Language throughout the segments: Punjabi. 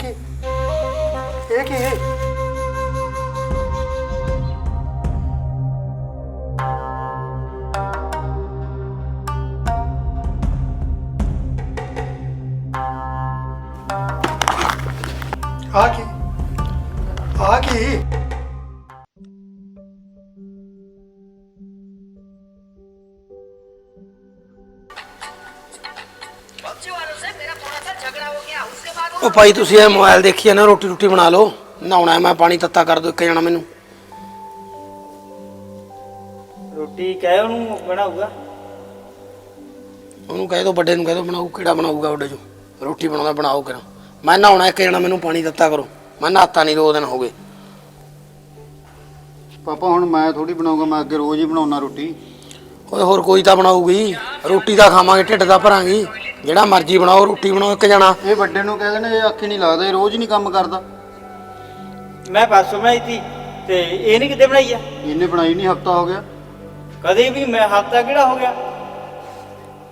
ਕੀ ਭਾਈ ਤੁਸੀਂ ਇਹ ਮੋਬਾਈਲ ਦੇਖੀ ਜਾਂਦੇ ਹੋ ਰੋਟੀ ਰੋਟੀ ਬਣਾ ਲਓ। ਨਹਾਉਣਾ ਹੈ ਮੈਂ ਪਾਣੀ ਤੱਤਾ ਕਰ ਦੋ ਇੱਕ ਜਣਾ ਮੈਨੂੰ। ਰੋਟੀ ਕਹਿ ਉਹਨੂੰ ਬਣਾਊਗਾ? ਉਹਨੂੰ ਕਹਿ ਦੋ ਵੱਡੇ ਨੂੰ ਕਹਿ ਦੋ ਬਣਾਓ ਕਿਹੜਾ ਬਣਾਊਗਾ ਵੱਡੇ ਚੋਂ? ਰੋਟੀ ਬਣਾਉਂਦਾ ਬਣਾਓ ਕਰਾਂ ਮੈਂ ਨਹਾਉਣਾ ਇੱਕ ਜਣਾ ਮੈਨੂੰ ਪਾਣੀ ਤੱਤਾ ਕਰੋ। ਮੈਂ ਨਹਾਤਾ ਨਹੀਂ ਦੋ ਦਿਨ ਹੋ ਗਏ। ਪਾਪਾ ਹੁਣ ਮੈਂ ਥੋੜੀ ਬਣਾਉਂਗਾ ਮੈਂ ਅੱਗੇ ਰੋਜ਼ ਹੀ ਬਣਾਉਣਾ ਰੋਟੀ। ਓਏ ਹੋਰ ਕੋਈ ਤਾਂ ਬਣਾਊਗੀ। ਰੋਟੀ ਤਾਂ ਖਾਵਾਂਗੇ ਢਿੱਡ ਦਾ ਭਰਾਂਗੀ। ਜਿਹੜਾ ਮਰਜ਼ੀ ਬਣਾਓ ਰੋਟੀ ਬਣਾਓ ਇੱਕ ਜਣਾ। ਇਹ ਵੱਡੇ ਨੂੰ ਕਹਿੰਦੇ ਨੇ ਇਹ ਅੱਖੀ ਨਹੀਂ ਲੱਗਦਾ ਇਹ ਰੋਜ਼ ਨਹੀਂ ਕੰਮ ਕਰਦਾ। ਮੈਂ ਪਰਸੋਂ ਬਣਾਈ ਤੀ ਤੇ ਇਹ ਨਹੀਂ ਕਿਤੇ ਬਣਾਈ ਆ? ਇਹਨੇ ਬਣਾਈ ਨਹੀਂ ਹਫਤਾ ਹੋ ਗਿਆ। ਕਦੇ ਵੀ ਮੈਂ ਹਫਤਾ ਕਿਹੜਾ ਹੋ ਗਿਆ?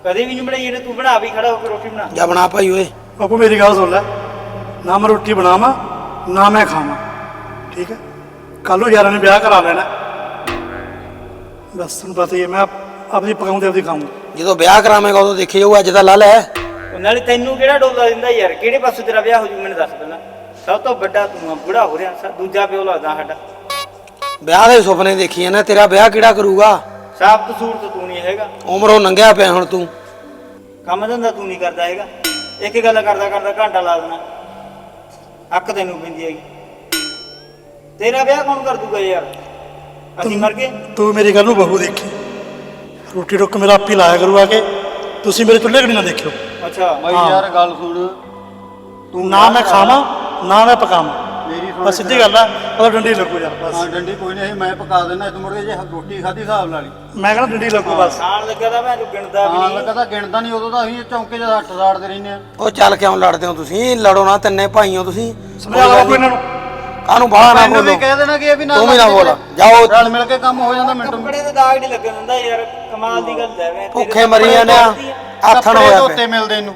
ਕਦੇ ਵੀ ਨਹੀਂ ਬਣਾਈ ਇਹਨੇ ਤੂੰ ਬਣਾ ਵੀ ਖੜਾ ਹੋ ਕੇ ਰੋਟੀ ਬਣਾ। ਜਾ ਬਣਾ ਭਾਈ ਓਏ। ਬਾਪੂ ਮੇਰੀ ਗੱਲ ਸੁਣ ਲੈ। ਨਾ ਮੈਂ ਰੋਟੀ ਬਣਾਵਾਂ ਨਾ ਮੈਂ ਖਾਵਾਂ। ਠੀਕ ਹੈ? ਕੱਲ ਨੂੰ ਯਾਰਾਂ ਨੇ ਵਿਆਹ ਕਰਾ ਲੈਣਾ। ਬਸ ਤੁਹਾਨੂੰ ਪਤਾ ਹੀ ਹੈ ਮੈਂ ਆਪ- ਆਪਣੀ ਪਕਾਉਂਦੇ ਆਪਦੀ ਖਾਊਂਗਾ। ਜਦੋਂ ਵਿਆਹ ਕਰਾਵੇਂਗਾ ਉਦੋਂ ਦੇਖੀ ਜਾਊ ਅੱਜ ਤਾਂ ਲਾ ਲੈ ਉਹ ਨਾਲੇ ਤੈਨੂੰ ਕਿਹੜਾ ਡੋਲਾ ਦਿੰਦਾ ਯਾਰ? ਕਿਹੜੇ ਪਾਸੇ ਤੇਰਾ ਵਿਆਹ ਹੋ ਜੂ ਮੈਨੂੰ ਦੱਸ ਪਹਿਲਾਂ। ਸਭ ਤੋਂ ਵੱਡਾ ਤੂੰ ਆ ਬੁੜਾ ਹੋ ਰਿਹਾ ਸਾ- ਦੂਜਾ ਪਿਓ ਲੱਗਦਾ ਸਾਡਾ। ਵਿਆਹ ਦੇ ਸੁਪਨੇ ਦੇਖੀ ਜਾਂਦੇ ਤੇਰਾ ਵਿਆਹ ਕਿਹੜਾ ਕਰੂਗਾ? ਸਾਫ਼ ਕਸੂਰ ਤਾਂ ਤੂੰ ਨਹੀਂ ਹੈਗਾ। ਉਮਰੋਂ ਲੰਘਿਆ ਪਿਆ ਹੁਣ ਤੂੰ। ਕੰਮ ਧੰਦਾ ਤੂੰ ਨਹੀਂ ਕਰਦਾ ਹੈਗਾ। ਇੱਕ ਹੀ ਗੱਲ ਕਰਦਾ ਕਰਦਾ ਘੰਟਾ ਲਾ ਦੇਣਾ। ਅੱਖ ਤੈਨੂੰ ਪੈਂਦੀ ਹੈਗੀ। ਤੇਰਾ ਵਿਆਹ ਕੌਣ ਕਰ ਦੂਗਾ ਯਾਰ? ਅਸੀਂ ਮਰ ਗਏ। ਤੂੰ ਮੇਰੀ ਗੱਲ ਨੂੰ ਬਹੂ ਦੇਖੀ। ਰੋਟੀ ਰੁੱਕ ਮੇਰਾ ਆਪੀ ਲਾਇਆ ਕਰੂ ਆ ਕੇ। ਤੁਸੀਂ ਮੇਰੇ ਚੁੱਲ੍ਹੇ ਕਣੀ ਨਾ ਦੇਖਿਓ। ਅੱਛਾ ਬਾਈ ਯਾਰ ਗੱਲ ਸੁਣ। ਤੂੰ ਨਾ ਮੈਂ ਖਾਵਾਂ ਨਾ ਮੈਂ ਪਕਾਵਾਂ। ਮੇਰੀ ਸੁਣ ਬਸ ਸਿੱਧੀ ਗੱਲ। ਆ ਉਹਦਾ ਡੰਡੀ ਲੱਗੂ ਯਾਰ ਹਾਂ ਬਸ ਡੰਡੀ ਕੋਈ ਨਹੀਂ ਮੈਂ ਪਕਾ ਦੇਣਾ ਤੂੰ ਮੁੜ ਕੇ ਜੇ ਰੋਟੀ ਖਾਧੀ ਹਿਸਾਬ ਨਾਲ ਹੀ ਮੈਂ ਕਹਿੰਦਾ ਡੰਡੀ ਲੱਗੂ ਬਸ। ਖਾਣ ਲੱਗਾ ਤਾਂ ਮੈਂ ਤੂੰ ਗਿਣਦਾ ਵੀ ਹਾਂ ਨਹੀਂ। ਲੱਗਾ ਤਾਂ ਗਿਣਦਾ ਨਹੀਂ ਉਦੋਂ ਤਾਂ ਅਸੀਂ ਚੌਂਕੇ 'ਚ ਹੱਟ ਸਾੜਦੇ ਰਹਿੰਦੇ ਆ ਉਹ ਚੱਲ ਕਿਉਂ ਲੜਦੇ ਹੋ ਤੁਸੀਂ? ਲੜੋ ਨਾ ਤਿੰਨੇ ਭਾਈਓ ਤੁਸੀਂ। ਸਮਝਾ ਲਓ ਬਾਪੂ ਇਹਨਾਂ ਨੂੰ। ਕਾਹਨੂੰ ਬਾਹਲਾ ਨਾ ਮੈਨੂੰ ਬੋਲੋ ਵੀ ਕਹਿ ਦੇਣਾ ਕਿ ਇਹ ਵੀ ਨਾਲ ਤੂੰ ਵੀ ਨਾ ਲੱਗ ਬੋਲ। ਜਾਓ। ਰਲ ਮਿਲ ਕੇ ਕੰਮ ਹੋ ਜਾਂਦਾ ਮਿੰਟ ਮਿੰਟ। ਕੱਪੜੇ ਤੇ ਦਾਗ ਨਹੀਂ ਲੱਗਣ ਦਿੰਦਾ ਯਾਰ ਕਮਾਲ ਦੀ ਗੱਲ ਹੈ ਮੈਂ ਭੁੱਖੇ ਮਰੀ ਜਾਂਦੇ ਆ। ਆਥਣ ਕੱਪੜੇ ਹੋਇਆ ਧੋਤੇ ਪਿਆ ਮਿਲਦੇ ਇਹਨੂੰ।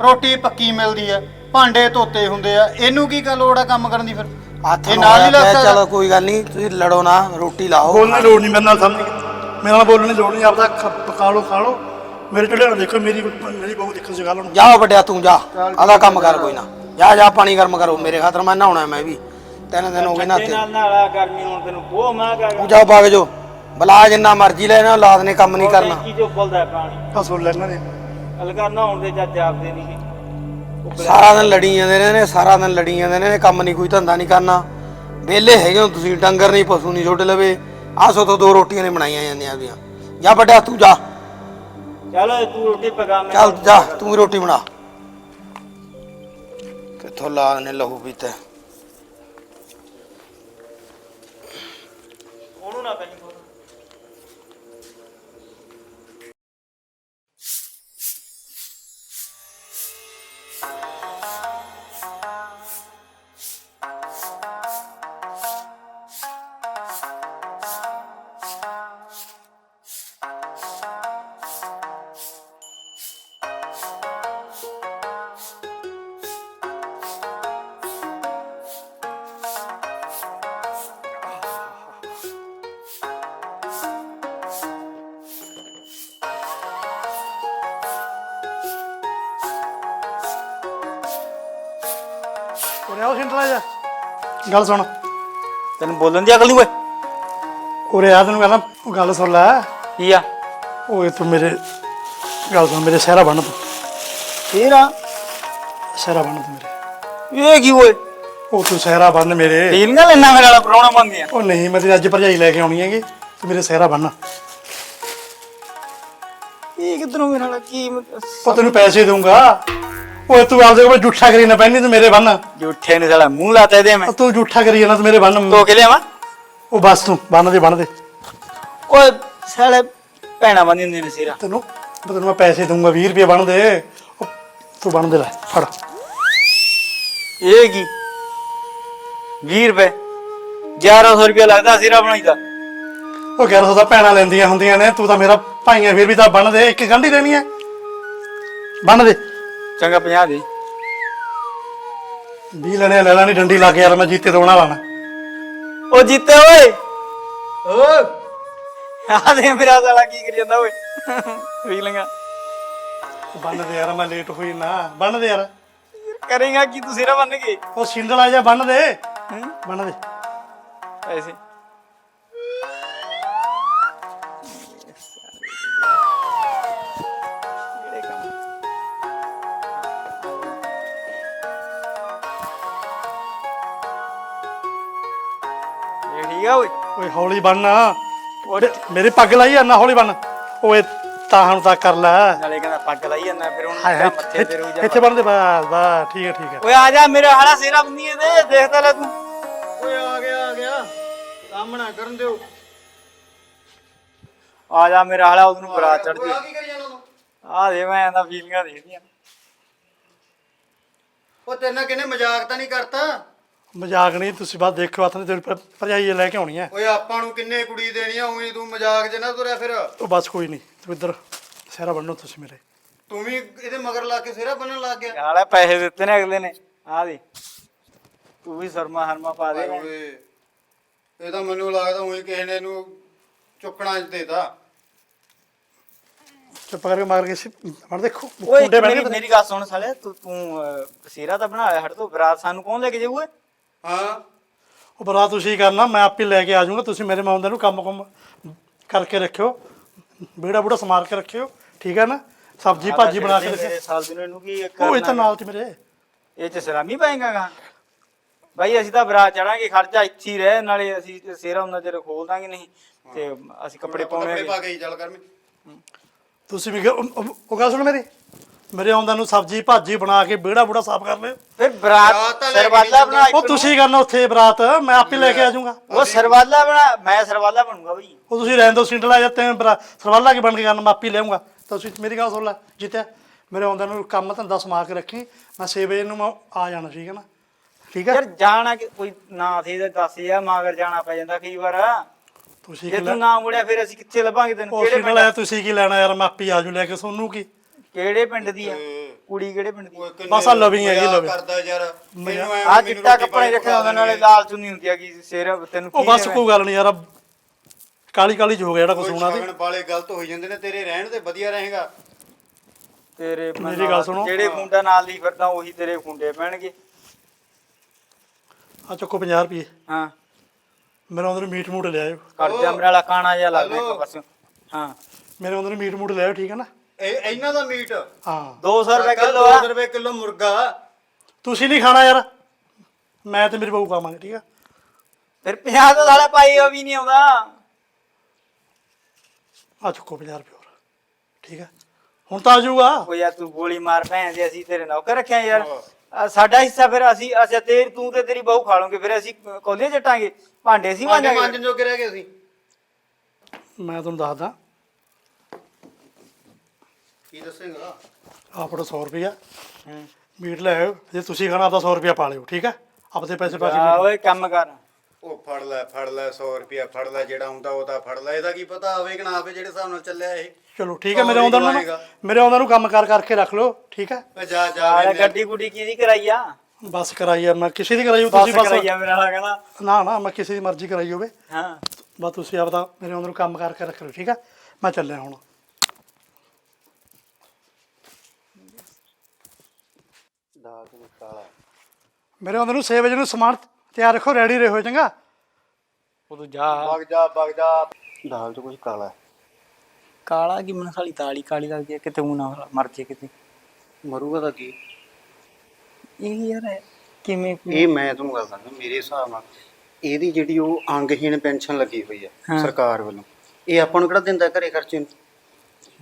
ਰੋਟੀ ਪੱਕੀ ਮਿਲਦੀ ਆ। ਭਾਂਡੇ ਧੋਤੇ ਹੁੰਦੇ ਆ। ਇਹਨੂੰ ਕੀ ਗੱਲ ਲੋੜ ਆ ਕੰਮ ਕਰਨ ਦੀ ਫਿਰ? ਆਥਣ ਇਹ ਨਾਲ ਹੋਇਆ ਹੀ ਲੱਗ ਪਿਆ। ਸਕਦਾ। ਚਲੋ ਕੋਈ ਗੱਲ ਨਹੀਂ ਤੁਸੀਂ ਲੜੋ ਨਾ ਰੋਟੀ ਲਾਓ। ਬੋਲਣ ਦੀ ਲੋੜ ਨਹੀਂ ਮੇਰੇ ਨਾਲ ਸਮਝ ਮੇਰੇ ਨਾਲ ਬੋਲਣ ਦੀ ਲੋੜ ਨਹੀਂ ਆਪਦਾ ਖ- ਪਕਾ ਲਓ ਖਾ ਲਓ। ਮੇਰੇ ਨੂੰ ਦੇਖੋ ਮੇਰੀ ਮੇਰੀ ਬਹੂ ਦੇਖੋ ਸਿਖਾ ਲਓ ਜਾਓ ਵੱਡਿਆ ਤੂੰ ਜਾ। ਆਦਾ ਕੰਮ ਕਰ ਕੋਈ ਨਾ। ਜਾ ਜਾ ਪਾਣੀ ਗਰਮ ਕਰੋ। ਮੇਰੇ ਖਾਤਰ ਮੈਂ ਨਹਾਉਣਾ ਮੈਂ ਵੀ। ਤਿੰਨ ਦਿਨ ਹੋ ਗਏ ਤੇ ਨਹਾਤੇ। ਨਾਲ ਨਾਲਾ ਗਰਮੀ ਹੁਣ ਤੈਨੂੰ ਤੂੰ ਵਗ ਜੋ। ਬਲਾ ਜਿੰਨਾ ਮਰਜ਼ੀ ਲੈ ਨਾ ਔਲਾਦ ਨੇ ਕੰਮ ਨਹੀਂ ਕਰਨਾ। ਕੀ ਜੋ ਬਲਦਾ ਹੈ ਪਾਣੀ। ਆ ਸੁਣ ਲੈ ਇਹਨਾਂ ਨੇ। ਗੱਲ ਕਰਨਾ ਹੁਣ ਦੇ ਜੱਜ ਆਪਦੇ ਨਹੀਂ ਉਹ ਸਾਰਾ ਦਿਨ ਲੜੀ ਜਾਂਦੇ ਨੇ ਨੇ ਸਾਰਾ ਦਿਨ ਲੜੀ ਜਾਂਦੇ ਨੇ ਕੰਮ ਨਹੀਂ ਕੋਈ ਧੰਦਾ ਨਹੀਂ ਕਰਨਾ। ਵਿਹਲੇ ਹੈਗੇ ਹੋ ਤੁਸੀਂ ਡੰਗਰ ਨਹੀਂ ਪਸ਼ੂ ਨਹੀਂ ਛੋਟੇ ਲਵੇ। ਆਹ ਸੋ ਤੋਂ ਦੋ ਰੋਟੀਆਂ ਨੇ ਬਣਾਈਆਂ ਜਾਂਦੀਆਂ ਆਪਦੀਆਂ। ਜਾ ਵੱਡਿਆ ਤੂੰ ਜਾ। ਚਲ ਤੂੰ ਰੋਟੀ ਪਕਾ ਮੈਂ ਚੱਲ ਜਾ ਤੂੰ ਵੀ ਰੋਟੀ ਬਣਾ। ਕਿੱਥੋਂ ਲਾਦ ਨੇ ਲਹੂ ਪੀਤਾ। ਨਾ ਕਹੀਂ ਉਰੇ ਆਓ ਸਿੰਟਲਾ ਜਾ। ਗੱਲ ਸੁਣ। ਤੈਨੂੰ ਬੋਲਣ ਦੀ ਅਕਲ ਨਹੀਂ ਓਏ। ਉਰੇ ਆ ਤੈਨੂੰ ਕਹਿੰਦਾ ਉਹ ਗੱਲ ਸੁਣ ਲੈ। ਕੀ ਆ? ਓਏ ਤੂੰ ਮੇਰੇ ਗੱਲ ਸੁਣ ਮੇਰੇ ਸਹਿਰਾ ਬਣ ਤੂੰ। ਤੇਰਾ ਸਹਿਰਾ ਬਣ ਤੂੰ ਮੇਰੇ। ਇਹ ਕੀ ਓਏ? ਉਹ ਤੂੰ ਸਹਿਰਾ ਬਣ ਮੇਰੇ। ਫੀਲਿੰਗਾਂ ਲੈਣਾ ਮੇਰੇ ਵਾਲਾ ਪਰੋਣਾ ਮੰਗਦੇ ਆ ਉਹ ਨਹੀਂ ਮੈਂ ਤੇਰੀ ਅੱਜ ਭਰਜਾਈ ਲੈ ਕੇ ਆਉਣੀ ਹੈਗੀ। ਤੂੰ ਮੇਰੇ ਸਹਿਰਾ ਬਣ। ਇਹ ਕਿਧਰੋਂ ਮੇਰੇ ਨਾਲ ਕੀ ਉਹ ਤੈਨੂੰ ਪੈਸੇ ਦਊਂਗਾ। ਓਏ ਤੂੰ ਆਪਦੇ ਕੋਲ ਜੂਠਾ ਕਰੀ ਨਾ ਪਹਿਨੀ ਤੂੰ ਮੇਰੇ ਬਣ ਜੁੱਠੇ ਨੇ ਸਾਲਾ ਮੂੰਹ ਲਾਤਾ ਇਹਦੇ ਮੈਂ। ਤੂੰ ਜੂਠਾ ਕਰੀ ਜਾਣਾ ਤੂੰ ਮੇਰੇ ਬਣ ਤੋ ਕੇ ਲਿਆਵਾਂ ਉਹ ਬਸ ਤੂੰ ਬਣ ਦੇ ਬਣ ਦੇ। ਓਏ ਸਾਲੇ ਭੈਣਾ ਬੰਦੀ ਹੁੰਦੀ ਨੇ ਸਿਰਾ। ਤੈਨੂੰ ਤੈਨੂੰ ਮੈਂ ਪੈਸੇ ਦਊਂਗਾ 20 ਰੁਪਏ ਬਣ ਦੇ। ਉਹ ਤੂੰ ਬਣ ਦੇ ਲੈ ਫੜ। ਇਹ ਕੀ? 20 ਰੁਪਏ? 1100 ਰੁਪਏ ਲੱਗਦਾ ਸਿਰਾ ਬਣਾਈਦਾ ਉਹ 1100 ਦਾ ਭੈਣਾਂ ਲੈਂਦੀਆਂ ਹੁੰਦੀਆਂ ਨੇ ਤੂੰ ਤਾਂ ਮੇਰਾ ਭਾਈ ਹੈ ਫਿਰ ਵੀ ਤਾਂ ਬਣ ਦੇ ਇੱਕ ਗੰਢੀ ਲੈਣੀ ਹੈ। ਬਣ ਦੇ। ਚੰਗਾ 50 ਦੇ। ਵੀ ਲੈਣੇ ਲੈ ਲੈਣੀ ਡੰਡੀ ਲਾ ਕੇ ਯਾਰ ਮੈਂ ਜੀਤੇ ਤੋਂ ਬਣਾ ਲਾਣਾ ਉਹ ਜੀਤੇ ਓਏ! ਓ ਆ ਦੇ ਮੇਰਾ ਸਾਲਾ ਕੀ ਕਰੀ ਜਾਂਦਾ ਓਏ। ਵੇਖ ਲੰਗਾ ਬੰਨ ਦੇ ਯਾਰ ਮੈਂ ਲੇਟ ਹੋਈ ਨਾ। ਬੰਨ ਦੇ ਯਾਰ। ਕਰੇਗਾ ਕੀ ਤੁਸੀਂ ਰਾ ਬੰਨ ਕੇ? ਉਹ ਸਿੰਡਲਾ ਜਾ ਬੰਨ ਦੇ। ਬੰਨ ਦੇ। ਐਸੇ ਆ ਓਏ। ਓਏ ਹੌਲੀ ਬੰਨ ਮੇਰੇ ਪੱਗ ਲਾਈ ਜਾਂਦਾ ਹੌਲੀ ਬੰਨ ਓਏ ਤਾਂ ਹੁਣ ਤਾਂ ਕਰ ਲੈ। ਨਾਲੇ ਕਹਿੰਦਾ ਪੱਗ ਲਾਈ ਜਾਂਦਾ ਫਿਰ ਹੁਣ ਹਾਏ ਹਾਏ ਮੱਥੇ ਤੇ ਰੋ ਜਾ ਇੱਥੇ ਬੰਨ ਦੇ ਬਸ ਬਸ ਠੀਕ ਹੈ ਠੀਕ ਹੈ ਓਏ ਆ ਜਾ ਮੇਰਾ ਹਾਲਾ ਸੇਰਾ ਬੰਦੀ ਦੇ ਦੇਖਦਾ ਲੈ ਤੂੰ। ਓਏ ਆ ਗਿਆ ਆ ਗਿਆ। ਸਾਹਮਣਾ ਕਰਨ ਦਿਓ। ਆ ਜਾ ਮੇਰਾ ਹਾਲਾ ਉਹਨੂੰ ਬਰਾਤ ਚੜ ਜੇ ਆ ਕੀ ਕਰੀ ਜਾਂਦਾ ਤੂੰ? ਆ ਦੇ ਮੈਂ ਇਹਦਾ ਫੀਲਿੰਗਾਂ ਦੇਖਦੀਆਂ। ਉਹ ਤੇਰੇ ਨਾਲ ਕਿਨੇ ਮਜ਼ਾਕ ਤਾਂ ਨਹੀਂ ਕਰਤਾ? ਮਜ਼ਾਕ ਨਹੀਂ ਤੁਸੀਂ ਬਾਅਦ ਦੇਖੋ ਹੱਥ ਨੇ ਤੇਰੀ ਭਰਜਾਈ ਲੈ ਕੇ ਆਉਣੀ ਹੈ। ਓਏ ਆਪਾਂ ਨੂੰ ਕਿੰਨੇ ਕੁੜੀ ਦੇਣੀ ਆ ਉਹੀ ਤੂੰ ਮਜ਼ਾਕ ਚ ਨਾ ਤੁਰਿਆ ਫਿਰ। ਉਹ ਬਸ ਕੋਈ ਨਹੀਂ ਤੂੰ ਇੱਧਰ ਸਿਹਰਾ ਬੰਨੋ ਤੁਸੀਂ ਮੇਰੇ। ਤੂੰ ਵੀ ਇਹਦੇ ਮਗਰ ਲਾ ਕੇ ਸਿਹਰਾ ਬੰਨਣ ਲੱਗ ਗਿਆ। ਹਾਲਾ ਪੈਸੇ ਦਿੱਤੇ ਨੇ ਅਗਲੇ ਨੇ। ਆ ਦੇ ਤੂੰ ਵੀ ਸਰਮਾ ਹਰਮਾ ਪਾ ਦੇ। ਓਏ ਇਹ ਤਾਂ ਮੈਨੂੰ ਲੱਗਦਾ ਉਹੀ ਕਿਸੇ ਨੇ ਇਹਨੂੰ ਚੁੱਕਣਾ ਚ ਦੇਤਾ ਚੁੱਪ ਕਰਕੇ ਮਾਰ ਕੇ ਮੜ ਦੇਖੋ ਓਏ ਮੁੰਡੇ ਮੇਰੀ ਮੇਰੀ ਗੱਲ ਸੁਣ ਸਾਲੇ ਤੂੰ ਤੂੰ ਅਹ, ਤਾਂ ਬਣਾ ਲਿਆ ਹਟ ਤੋਂ ਬਰਾਤ ਸਾਨੂੰ ਕੌਣ ਲੈ ਕੇ ਜਾਊ ਓਏ ਹਾਂ। ਉਹ ਬਰਾ ਤੁਸੀਂ ਕਰਨਾ? ਮੈਂ ਆਪੇ ਲੈ ਕੇ ਆ ਜਾਊਂਗਾ। ਤੁਸੀਂ ਮੇਰੇ ਮਾਉਂਦੇ ਨੂੰ ਕੰਮ ਕੰਮ ਕਰਕੇ ਰੱਖਿਓ। ਬੇੜਾ ਬੂੜਾ ਸਮਾਰ ਕੇ ਰੱਖਿਓ। ਠੀਕ ਹੈ ਨਾ? ਸਬਜੀ ਭਾਜੀ ਬਣਾ ਕੇ ਰੱਖਿਓ। ਸਾਲ ਦਿਨ ਨੂੰ ਕੀ ਉਹ ਇਹ ਤਾਂ ਨਾਲ ਤੇ ਮੇਰੇ। ਇਹ ਚ ਸਲਾਮੀ ਪਾਏਗਾ ਗਾ। ਭਾਈ ਅਸੀਂ ਤਾਂ ਬਰਾਤ ਚੜਾਂਗੇ। ਖਰਚਾ ਇੱਥੇ ਹੀ ਰਹਿ। ਨਾਲੇ ਅਸੀਂ ਸੇਰਾ ਉਹਨਾਂ ਚਿਰ ਖੋਲ ਦਾਂਗੇ ਨਹੀਂ। ਤੇ ਅਸੀਂ ਕੱਪੜੇ ਪਾਉਣੇ ਕੱਪੜੇ। ਪਾ ਕੇ ਚੱਲ ਤੁਸੀਂ ਵੀ ਉਹ ਗੱਲ ਸੁਣ ਮੇਰੀ। ਮੇਰੇ ਆਉਂਦਾ ਨੂੰ ਸਬਜੀ ਭਾਜੀ ਬਣਾ ਕੇ ਬੇੜਾ ਬੂੜਾ ਸਾਫ਼ ਕਰ ਲਿਓ ਫਿਰ ਬਰਾਤ ਬਰਾਤ ਤਾਂ ਲੈ ਕੇ ਸਰਵਾਲਾ ਨਹੀਂ ਬਣਾ ਉਹ ਤੁਸੀਂ ਕਰਨਾ ਉੱਥੇ ਬਰਾਤ ਮੈਂ ਆਪੇ ਲੈ ਕੇ ਆ ਜਾਊਂਗਾ। ਉਹ ਸਰਵਾਲਾ ਬਣਾ ਮੈਂ ਸਰਵਾਲਾ ਬਣੂਗਾ ਬਈ। ਉਹ ਤੁਸੀਂ ਰਹਿਣ ਦੋ ਸਿੰਡਲਾ ਜਾਂ ਤੈਨੂੰ ਬਰਾ ਸਰਵਾਲਾ ਕੇ ਬਣ ਕੇ ਕਰਨਾ ਮੈਂ ਆਪੇ ਲਿਆਉਂਗਾ ਤੁਸੀਂ ਮੇਰੀ ਗੱਲ ਸੁਣ ਲੈ ਜਿੱਤਿਆ। ਮੇਰੇ ਆਉਂਦਾ ਨੂੰ ਕੰਮ ਧੰਦਾ ਸਮਾ ਕੇ ਰੱਖੀ। ਮੈਂ 6 ਵਜੇ ਨੂੰ ਮੈਂ ਆ ਜਾਣਾ ਠੀਕ ਹੈ ਨਾ? ਠੀਕ ਹੈ? ਯਾਰ ਜਾਣਾ ਕਿ ਕੋਈ ਨਾ ਥੇ ਤੇ ਦੱਸ ਯਾ ਮਾਗਰ ਜਾਣਾ ਪੈ ਜਾਂਦਾ ਕਈ ਵਾਰ। ਤੁਸੀਂ ਜੇ ਕੀ ਤੂੰ ਨਾ ਮੁੜਿਆ ਫਿਰ ਅਸੀਂ ਕਿੱਥੇ ਲੱਭਾਂਗੇ ਤੈਨੂੰ? ਉਹ ਕਿਹੜੇ ਸਿੰਡਲਾ ਤੁਸੀਂ ਕੀ ਲੈਣਾ ਯਾਰ ਮੈਂ ਆਪੇ ਆ ਜੂ ਲੈ ਕੇ ਸੋਨੂੰ ਕੀ? ਕਿਹੜੇ ਪਿੰਡ ਦੀ ਆ? ਕੁੜੀ ਕਿਹੜੇ ਪਿੰਡ ਦੀ ਬਸ ਆਹ ਲਵਿੰਗ ਹੈਗੀ, ਲਵਿੰਗ। ਕਰਦਾ ਯਾਰ। ਆ ਮੈਨੂੰ ਚਿੱਟਾ ਕੱਪੜੇ ਰੱਖਿਆ ਹੁੰਦਾ ਨਾਲੇ ਲਾਲ ਚੁੰਨੀ ਹੁੰਦੀ ਆ ਕਿ ਸਿਰ ਤੈਨੂੰ ਉਹ ਬਸ? ਕੋਈ ਗੱਲ ਨਹੀਂ ਯਾਰ ਕਾਲੀ ਕਾਲੀ ਚ ਹੋ ਗਿਆ ਜਿਹੜਾ ਕੋਈ ਹੋਣਾ ਦੀ ਸ਼ਗਨ ਵਾਲੇ ਗਲਤ ਹੋਈ ਜਾਂਦੇ ਨੇ ਤੇਰੇ ਰਹਿਣ ਤੇ ਵਧੀਆ ਰਹੇਗਾ। ਤੇਰੇ ਮੇਰੀ ਗੱਲ ਸੁਣੋ। ਜਿਹੜੇ ਖੁੰਡਾ ਨਾਲ ਦੀ ਫਿਰਦਾ ਉਹੀ ਤੇਰੇ ਖੁੰਡੇ ਪੈਣਗੇ। ਆ ਚੱਕੋ 50 ਰੁਪਏ। ਹਾਂ। ਮੇਰੇ ਨੂੰ ਮੀਟ ਮੂਟ ਲਿਆਇਓ ਕਰ ਜਾ ਮੇਰੇ ਵਾਲਾ ਕਾਣਾ ਜਿਹਾ ਲੱਗਦਾ। ਇੱਕ ਪਾਸੇ। ਹਾਂ। ਮੇਰੇ ਨੂੰ ਮੀਟ ਮੂਟ ਲਿਆਇਓ ਠੀਕ ਹੈ ਨਾ? ਇਹ ਇਹਨਾਂ ਦਾ ਮੀਟ। ਹਾਂ। 200 ਰੁਪਏ ਕਿਲੋ ਦੋ ਆ ਸੌ ਰੁਪਏ ਕਿਲੋ ਮੁਰਗਾ। ਤੁਸੀਂ ਨਹੀਂ ਖਾਣਾ ਯਾਰ। ਮੈਂ ਤੇ ਮੇਰੀ ਬਹੂ ਖਾਵਾਂਗੇ ਠੀਕ ਹੈ ਫਿਰ 50 ਤੋਂ ਸਾਲਾ ਪਾਈ ਉਹ ਵੀ ਨਹੀਂ ਆਉਂਦਾ। ਆ ਚੱਕੋ 50 ਰੁਪਏ ਹੋਰ ਠੀਕ ਹੈ ਹੁਣ ਤਾਂ ਆ ਜਾਊਗਾ। ਉਹ ਯਾਰ ਤੂੰ ਗੋਲੀ ਮਾਰ ਭੈਣ ਦੇ ਅਸੀਂ ਤੇਰੇ ਨੌਕਰ ਰੱਖਿਆ ਯਾਰ। ਆਹ ਸਾਡਾ ਹਿੱਸਾ ਫਿਰ ਅਸੀਂ ਅਸੀਂ ਤੇਰੀ ਤੂੰ ਤੇ ਤੇਰੀ ਬਹੂ ਖਾ ਲਵਾਂਗੇ ਫਿਰ ਅਸੀਂ ਕੋਲੇ ਚਟਾਂਗੇ। ਭਾਂਡੇ ਅਸੀਂ ਭਾਂਡੇ ਮਾਂਜਾਂਗੇ ਸੀ ਮੈਂ ਤੁਹਾਨੂੰ ਦੱਸਦਾ ਕੀ ਦੱਸੇਗਾ? ਆਪਣਾ 100 ਰੁਪਇਆ ਹੂੰ। ਮੀਟ ਲੈ ਆਇਓ। ਜੇ ਤੁਸੀਂ ਖਾਣਾ ਆਪਦਾ 100 ਰੁਪਇਆ ਪਾ ਲਿਓ ਠੀਕ ਹੈ? ਆਪਦੇ ਪੈਸੇ ਪਾ ਕੇ ਓਏ ਕੰਮ ਕਰ। ਉਹ ਫੜ ਲੈ ਫੜ ਲੈ 100 ਰੁਪਿਆ ਫੜ ਲੈ ਜਿਹੜਾ ਹੁੰਦਾ ਉਹ ਤਾਂ ਫੜ ਲੈ। ਇਹਦਾ ਕੀ ਪਤਾ ਹੋਵੇ ਕਿ ਨਾ ਹੋਵੇ ਜਿਹੜੇ ਹਿਸਾਬ ਨਾਲ ਚੱਲਿਆ ਇਹ। ਚਲੋ ਠੀਕ ਹੈ ਮੇਰੇ ਆਉਂਦਾ ਨੂੰ। ਮੇਰੇ ਆਉਂਦਾ ਨੂੰ ਕੰਮ ਕਾਰ ਕਰਕੇ ਰੱਖ ਲਓ ਠੀਕ ਹੈ? ਓਏ ਜਾ ਜਾ ਆਹ। ਗੱਡੀ ਗੁੱਡੀ ਕਿਹਦੀ ਕਰਾਈ ਆ? ਬਸ ਕਰਾਈ ਆ ਮੈਂ ਕਿਸੇ ਦੀ ਕਰਾਈ ਹੋਊ, ਬਸ ਤੁਸੀਂ ਬਸ ਕਰਾਈ ਆ ਮੇਰਾ ਕਹਿੰਦਾ। ਨਾ ਨਾ ਮੈਂ ਕਿਸੇ ਦੀ ਮਰਜ਼ੀ ਕਰਾਈ ਹੋਵੇ। ਹਾਂ। ਬਸ ਤੁਸੀਂ ਆਪਦਾ ਮੇਰੇ ਆਉਂਦੇ ਨੂੰ ਕੰਮ ਕਰਕੇ ਰੱਖ ਲਓ ਠੀਕ ਹੈ? ਮੈਂ ਚੱਲਿਆ ਹੁਣ। ਮੇਰੇ ਆਉਂਦੇ ਨੂੰ 6 ਵਜੇ ਨੂੰ ਸਮਾਨ ਤਿਆਰ ਰੱਖੋ ਰੈਡੀ ਰਹੋ ਚੰਗਾ। ਤੂੰ ਜਾ। ਵਗ ਜਾ ਵਗ ਜਾ। ਦਾਲ ਚ ਕੁਝ ਕਾਲਾ ਕਾਲਾ ਕੀ ਮਨ ਖਾਲੀ ਤਾਲੀ ਕਾਲੀ ਲੱਗਦੀ ਹੈ ਕਿਤੇ ਉਹ ਨਾ ਮਰ ਜੇ ਕਿਤੇ। ਮਰੂਗਾ ਤਾਂ ਕੀ? ਇਹ ਯਾਰ ਹੈ, ਕਿਵੇਂ ਇਹ ਮੈਂ ਤੁਹਾਨੂੰ ਗੱਲ ਦੱਸਦਾ ਮੇਰੇ ਹਿਸਾਬ ਨਾਲ ਇਹਦੀ ਜਿਹੜੀ ਉਹ ਅੰਗਹੀਣ ਪੈਨਸ਼ਨ ਲੱਗੀ ਹੋਈ ਹੈ ਹਾਂ। ਸਰਕਾਰ ਵੱਲੋਂ ਇਹ ਆਪਾਂ ਨੂੰ ਕਿਹੜਾ ਦਿੰਦਾ ਘਰੇ ਖਰਚੇ ਨੂੰ?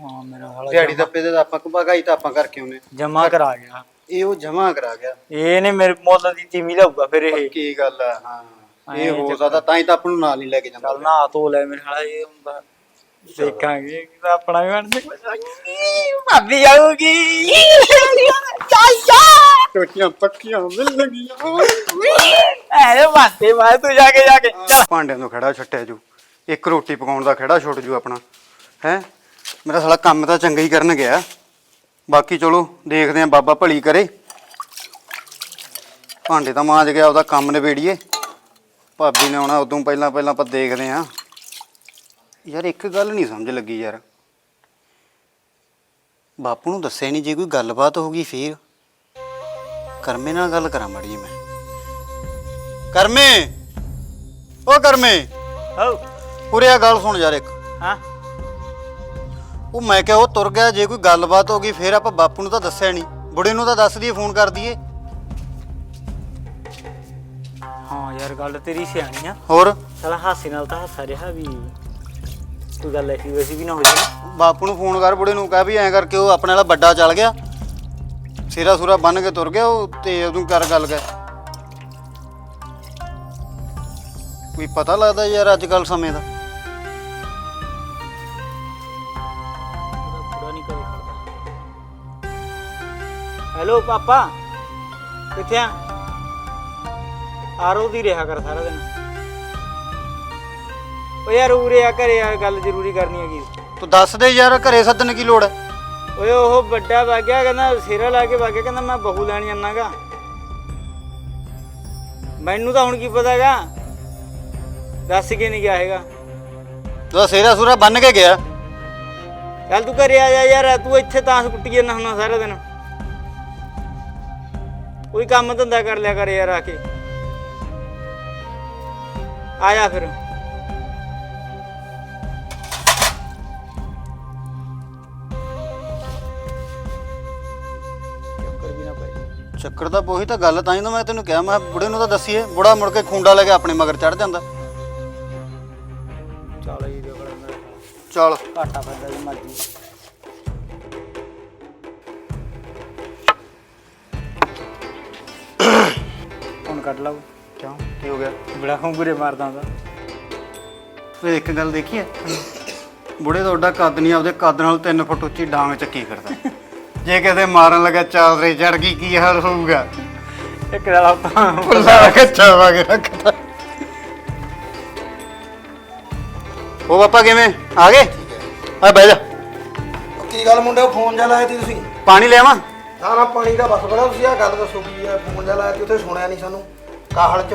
ਹਾਂ ਮੇਰਾ ਹਾਲਾ ਦਿਹਾੜੀ ਦੱਪੇ ਦੇ ਤਾਂ ਆਪਾਂ ਭਗਾਈ ਤਾਂ ਆਪਾਂ ਕਰਕੇ ਆਉਨੇ ਜਮਾ ਕਰਾ ਗਿਆ। ਇਹ ਉਹ ਜਮਾ ਕਰਾ ਗਿਆ। ਇਹਨੇ ਮੇਰੇ ਮੁੱਲ ਦੀ ਤੀਮੀ ਲਾਊਗਾ ਫਿਰ ਇਹ। ਕੀ ਗੱਲ ਹੈ। ਹਾਂ ਇਹ ਹੋ। ਸਕਦਾ ਤਾਂ ਹੀ ਤਾਂ ਆਪਾਂ ਨੂੰ ਨਾਲ ਨਹੀਂ ਲੈ ਕੇ ਜਾਂਦਾ। ਚੱਲ ਨਾ ਧੋ ਲੈ ਮੇਰੇ ਹਾਲਾ ਇਹ ਹੁੰਦਾ। ਦੇਖਾਂਗੇ ਕਿ ਆਪਣਾ ਵੀ ਬਣ ਭਾਬੀ ਆਊਗੀ। ਟੋਟੀਆਂ ਪੱਕੀਆਂ ਮਿਲਣਗੀਆਂ ਐ ਬਾਤੇ ਮੈਂ ਤੂੰ ਜਾ ਕੇ ਜਾ ਕੇ। ਚੱਲ ਭਾਂਡਿਆਂ ਤੋਂ ਖੜਾ ਛੱਟਿਆ ਜੂ। ਇੱਕ ਰੋਟੀ ਪਕਾਉਣ ਦਾ ਖੜਾ ਛੁੱਟ ਜੂ ਆਪਣਾ। ਹੈ? ਮੇਰਾ ਸਾਲਾ ਕੰਮ ਤਾਂ ਚੰਗਾ ਹੀ ਕਰਨ ਗਿਆ। ਬਾਕੀ ਚਲੋ ਦੇਖਦੇ ਆਂ ਬਾਬਾ ਭਲੀ ਕਰੇ। ਭਾਂਡੇ ਤਾਂ ਮਾਂਜ ਗਿਆ ਉਹਦਾ ਕੰਮ ਨਿਬੇੜੀਏ। ਭਾਬੀ ਨੇ ਆਉਣਾ ਉਦੋਂ ਪਹਿਲਾਂ ਪਹਿਲਾਂ ਆਪਾਂ ਦੇਖਦੇ ਆਂ ਯਾਰ ਇੱਕ ਗੱਲ ਨਹੀਂ ਸਮਝ ਲੱਗੀ ਯਾਰ। ਬਾਪੂ ਨੂੰ ਦੱਸਿਆ ਨਹੀਂ ਜੇ ਕੋਈ ਗੱਲਬਾਤ ਹੋ ਗਈ ਫੇਰ। ਕਰਮੇ ਨਾਲ ਗੱਲ ਕਰਾਂ ਮੜੀ ਮੈਂ। ਕਰਮੇ! ਓ ਕਰਮੇ! ਹੋ ਉਰੇ ਆ ਗੱਲ ਸੁਣ ਯਾਰ ਇੱਕ। ਹਾਂ। ਉਹ ਮੈਂ ਕਿਹਾ ਉਹ ਤੁਰ ਗਿਆ ਜੇ ਕੋਈ ਗੱਲਬਾਤ ਹੋ ਗਈ ਫੇਰ ਆਪਾਂ ਬਾਪੂ ਨੂੰ ਤਾਂ ਦੱਸਿਆ ਨਹੀਂ ਬੁੜੇ ਨੂੰ ਤਾਂ ਦੱਸ ਦਈਏ ਫੋਨ ਕਰ ਦਈਏ। ਹਾਂ ਯਾਰ ਗੱਲ ਤੇਰੀ ਸਿਆਣੀ ਆ। ਹੋਰ? ਸਾਲਾ ਹਾਸੇ ਨਾਲ ਤਾਂ ਹੱਸਾ ਰਿਹਾ ਵੀ। ਕੋਈ ਗੱਲ ਐਸੀ ਵੈਸੀ ਵੀ ਨਾ ਹੋ ਜਾਵੇ ਬਾਪੂ ਨੂੰ ਫੋਨ ਕਰ ਬੁੜੇ ਨੂੰ ਕਹਿ ਵੀ ਐਂ ਕਰਕੇ ਉਹ ਆਪਣੇ ਵਾਲਾ ਵੱਡਾ ਚੱਲ ਗਿਆ। ਸਿਰਾ ਸੁਰਾ ਬੰਨ ਕੇ ਤੁਰ ਗਿਆ ਉਹ ਤੇ ਉਹਨੂੰ ਕਰ ਗੱਲ ਕਰ। ਕੋਈ ਪਤਾ ਲੱਗਦਾ ਯਾਰ ਅੱਜ ਕੱਲ ਸਮੇਂ ਦਾ। ਹੈਲੋ ਪਾਪਾ। ਕਿੱਥੇ ਆ? ਆਰੋ ਦੀ ਰਿਹਾ ਕਰ ਸਾਰਾ ਦਿਨ। ਓ ਯਾਰ ਉਰੇ ਆ ਘਰੇ ਆ ਗੱਲ ਜ਼ਰੂਰੀ ਕਰਨੀ ਹੈਗੀ। ਤੂੰ ਦੱਸ ਦੇ ਯਾਰ ਘਰੇ ਸੱਦਣ ਕੀ ਲੋੜ ਹੈ? ਓਏ ਉਹ ਵੱਡਾ ਵਾਗਿਆ ਕਹਿੰਦਾ ਸਿਰਾ ਲਾ ਕੇ ਵਾਗਿਆ ਕਹਿੰਦਾ ਮੈਂ ਬਹੂ ਲੈਣ ਜਾਣਾਗਾ। ਮੈਨੂੰ ਤਾਂ ਹੁਣ ਕੀ ਪਤਾਗਾ? ਦੱਸ ਕੇ ਨਹੀਂ ਗਿਆ ਹੈਗਾ। ਤੂੰ ਸਿਰਾ ਸੁਰਾ ਬੰਨ ਕੇ ਗਿਆ। ਚੱਲ ਤੂੰ ਘਰੇ ਆ ਜਾ ਯਾਰ ਤੂੰ ਇੱਥੇ ਤਾਂ ਕੁੱਟੀ ਜਾਂਦਾ ਹੁੰਦਾ ਸਾਰਾ ਦਿਨ। ਕੋਈ ਕੰਮ ਧੰਦਾ ਕਰ ਲਿਆ ਕਰ ਯਾਰ ਆ ਕੇ। ਆ ਜਾ ਫਿਰ। ਚੱਕਰ ਵੀ ਨਾ ਪਏ ਚੱਕਰ ਦਾ ਉਹੀ ਤਾਂ ਗੱਲ ਤਾਂ ਹੀ ਤਾਂ ਮੈਂ ਤੈਨੂੰ ਕਿਹਾ ਮੈਂ ਬੁੜੇ ਨੂੰ ਤਾਂ ਦੱਸੀਏ ਬੁੜਾ ਮੁੜ ਕੇ ਖੁੰਡਾ ਲੈ ਕੇ ਆਪਣੇ ਮਗਰ ਚੜ ਜਾਂਦਾ। ਚੱਲ ਜੀ ਦੇਖੋ ਮੈਂ ਚੱਲ। ਘਾਟਾ ਪੈਂਦਾ ਜੀ ਮਰਜ਼ੀ। ਕੱਢ ਲਾਓ। ਕਿਉਂ? ਕੀ ਹੋ ਗਿਆ? ਬੜਾ ਹੰਗੂਰੇ ਮਾਰਦਾ ਹੁੰਦਾ। ਓਏ ਇੱਕ ਗੱਲ ਦੇਖੀ ਐ ਬੁੜੇ ਦਾ ਓਡਾ ਕੱਦ ਨਹੀਂ ਆਪਦੇ ਕੱਦ ਨਾਲ 3 ਫੁੱਟ ਉੱਚੀ ਡਾਂਗ ਚੱਕੀ ਕਰਦਾ ਜੇ ਕਿਤੇ ਮਾਰਨ ਲੱਗਾ ਚਾਦਰੇ ਚੜ ਗਈ ਕੀ ਹਾਲ ਹੋਊਗਾ? ਇੱਕ ਨਾਲ ਆਪਾਂ ਫੁੱਲਾ ਕੱਚਾ ਵਗ ਰੱਖਦਾ। ਉਹ ਪਾਪਾ ਕਿਵੇਂ? ਆ ਗਏ? ਆ ਬਹਿ ਜਾ। ਕੀ ਗੱਲ ਮੁੰਡੇ ਫੋਨ ਜਾ ਲਾਇਆ ਤੀ ਤੁਸੀਂ? ਪਾਣੀ ਲਿਆਵਾਂ? ਨਾ ਨਾ ਪਾਣੀ ਦਾ ਬਸ ਬੜਾ ਤੁਸੀਂ ਆ ਗੱਲ ਦੱਸੋ ਕੀ ਆ ਫੋਨ ਜਾ ਲਾਇਆ ਤੀ ਉੱਥੇ ਸੁਣਿਆ ਨਹੀਂ ਸਾਨੂੰ। ਕਾਹਲ ਚ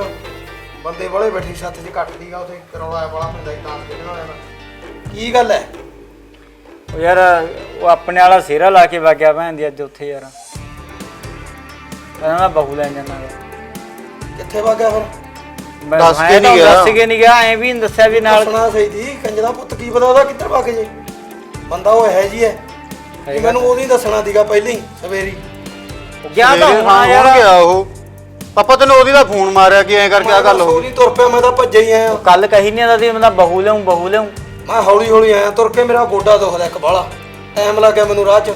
ਬੰਦੇ ਬੜੇ ਬੈਠੀ ਸੱਤ ਚ ਕੱਟ ਦੀਗਾ ਉੱਥੇ ਕਰੌਲਾ ਵਾਲਾ ਹੁੰਦਾ ਸੀ ਤਾਂ ਖੇਡਣ ਵਾਲਿਆਂ ਦਾ ਕੀ ਗੱਲ ਹੈ ਉਹ ਯਾਰ ਉਹ ਆਪਣੇ ਵਾਲਾ ਸਿਰਾ ਲਾ ਕੇ ਵਾਗਿਆ ਭੈਣ ਦੀ ਅੱਜ ਉੱਥੇ ਯਾਰ। ਕਹਿੰਦਾ ਮੈਂ ਬਹੂ ਲੈਣ ਜਾਣਾ ਕਿੱਥੇ ਵਗ ਗਿਆ ਫਿਰ? ਮੈਂ ਦੱਸ ਕੇ ਨਹੀਂ ਗਿਆ। ਦੱਸ ਕੇ ਨਹੀਂ ਗਿਆ ਐ ਵੀ ਨੀ ਦੱਸਿਆ ਵੀ ਨਾਲ ਸੁਣਾ ਸਹੀ ਦੀ ਕੰਜਰਾ ਪੁੱਤ ਕੀ ਪਤਾ ਉਹਦਾ ਕਿੱਧਰ ਵਗ ਜੇ। ਬੰਦਾ ਉਹ ਹੈ ਜੀ ਹੈ ਕਿ ਮੈਨੂੰ ਉਹਦੀ ਦੱਸਣਾ ਦੀਗਾ ਪਹਿਲਾਂ ਸਵੇਰੀ। ਗਿਆ ਤਾਂ ਹੋਣਾ ਹਾਂ ਯਾਰ। ਹੁਣ ਗਿਆ ਉਹ। ਪਾਪਾ ਤੈਨੂੰ ਉਹਦੀ ਦਾ ਫੋਨ ਮਾਰਿਆ ਕਿ ਐਂ ਕਰਕੇ ਆ ਗੱਲ ਹੋ ਗਈ। ਉਹਦੀ ਤੁਰ ਪਿਆ ਮੈਂ ਤਾਂ ਭੱਜਿਆ ਹੀ ਆਇਆ। ਕੱਲ ਕਹੀ ਨਹੀਂ ਆਂਦਾ ਸੀ ਮੈਂ ਤਾਂ ਬਹੂ ਲਿਆਉਂ ਬਹੂ ਲਿਆਉਂ ਮੈਂ ਹੌਲੀ ਹੌਲੀ ਆਇਆ ਤੁਰ ਕੇ ਮੇਰਾ ਗੋਡਾ ਦੁਖਦਾ ਇੱਕ ਬਾਲਾ ਟਾਈਮ ਲੱਗ ਗਿਆ ਮੈਨੂੰ ਰਾਹ 'ਚ।